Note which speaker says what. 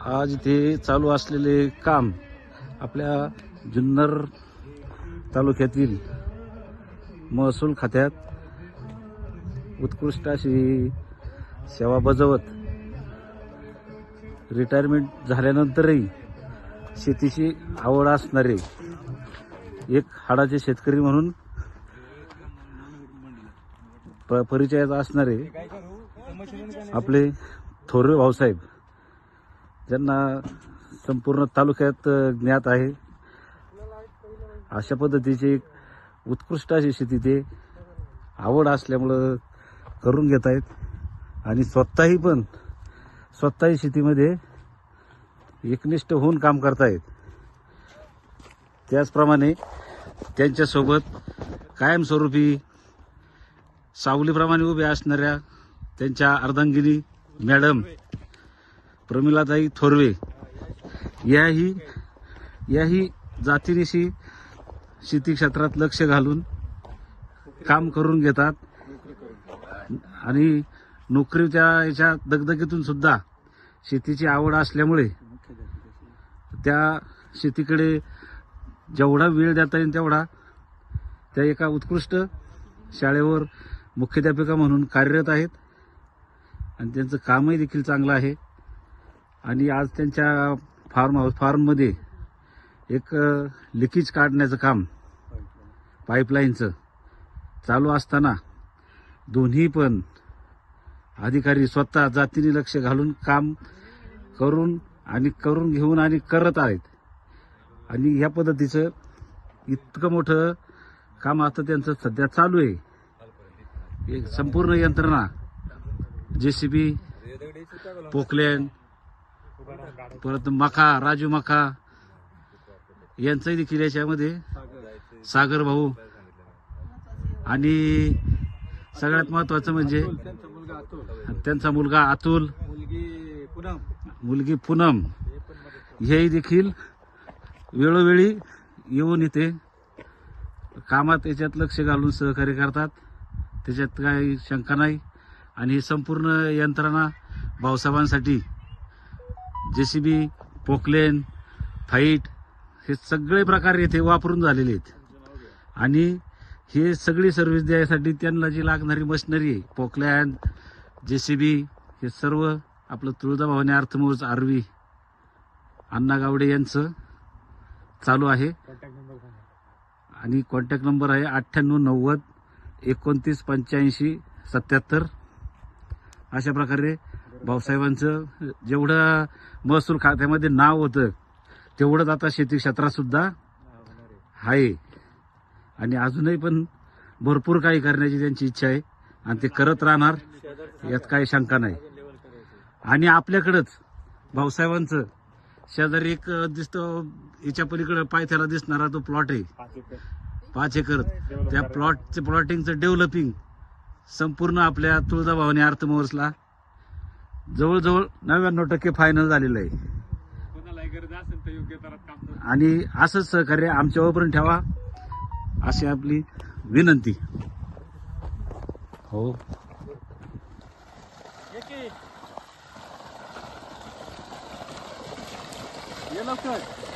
Speaker 1: आज इथे चालू असलेले काम आपल्या जुन्नर तालुक्यातील महसूल खात्यात उत्कृष्ट अशी सेवा बजावत रिटायरमेंट झाल्यानंतरही शेतीची आवड असणारे एक हाडाचे शेतकरी म्हणून प- परिचयात असणारे आपले थोरवे भाऊसाहेब ज्यांना संपूर्ण तालुक्यात ज्ञात आहे. अशा पद्धतीची एक उत्कृष्ट अशी शेती ते आवड असल्यामुळं करून घेत आहेत. आणि स्वतःही पण स्वतःही शेतीमध्ये एकनिष्ठ होऊन काम करतायत त्याचप्रमाणे त्यांच्यासोबत कायमस्वरूपी सावलीप्रमाणे उभ्या असणाऱ्या त्यांच्या अर्धांगिनी मॅडम प्रमिलाताई थोरवे. याही याही जातीनिशी शेती क्षेत्रात लक्ष घालून काम करून घेतात. आणि नोकरीच्या याच्या दगदगीतून सुद्धा शेतीची आवड असल्यामुळे त्या शेतीकडे जेवढा वेळ देता येईल तेवढा त्या एका उत्कृष्ट शाळेवर मुख्याध्यापिका म्हणून कार्यरत आहेत. आणि त्यांचं कामही देखील चांगलं आहे. आणि आज त्यांच्या फार्म हाऊस फार्ममध्ये एक लिकेज काढण्याचं काम पाईपलाईनचं चालू असताना दोन्ही पण अधिकारी स्वतः जातीने लक्ष घालून काम करून आणि करून घेऊन आणि करत आहेत. आणि ह्या पद्धतीचं इतकं मोठं काम आता त्यांचं सध्या चालू आहे. एक संपूर्ण यंत्रणा जे सी बी पोकलँड परत मखा राजू मखा यांचंही देखील याच्यामध्ये सागर भाऊ. आणि सगळ्यात महत्वाचं म्हणजे
Speaker 2: त्यांचा मुलगा अतुल.
Speaker 1: त्यांचा मुलगा
Speaker 2: मुलगी पुनम
Speaker 1: मुलगी पूनम. हेही देखील वेळोवेळी येऊन इथे कामात याच्यात लक्ष घालून सहकार्य करतात. त्याच्यात काही शंका नाही. आणि ही संपूर्ण यंत्रणा भाऊसाहेबांसाठी जे सी बी पोकलेन फाईट हे सगळे प्रकार येथे वापरून झालेले आहेत. आणि हे सगळी सर्व्हिस द्यायसाठी त्यांना जी लागणारी मशिनरी आहे पोकलॅन जे सी बी हे सर्व आपलं तुळजाभवानी अर्थमोज आरवी अण्णा गावडे यांचं चालू आहे. आणि कॉन्टॅक्ट नंबर आहे अठ्ठ्याण्णव नव्वद एकोणतीस पंच्याऐंशी सत्याहत्तर. अशा प्रकारे भाऊसाहेबांचं जेवढं महसूल खात्यामध्ये नाव होतं तेवढंच आता शेती क्षेत्रात सुद्धा आहे. आणि अजूनही पण भरपूर काही करण्याची त्यांची इच्छा आहे. आणि ते करत राहणार यात काही शंका नाही. आणि आपल्याकडंच भाऊसाहेबांचं शेजारी एक दिसतं याच्या पलीकडे पायथ्याला दिसणारा तो प्लॉट आहे.
Speaker 2: पाच एकर.
Speaker 1: पाच एकर. त्या प्लॉटचे प्लॉटिंगचं डेव्हलपिंग संपूर्ण आपल्या तुळजाभवानी अर्थमोर्सला जवळजवळ नव्याण्णव टक्के फायनल झालेलं आहे. आणि असंच सहकार्य आमच्यावर पण ठेवा अशी आपली विनंती. हो.
Speaker 2: ये लवकर.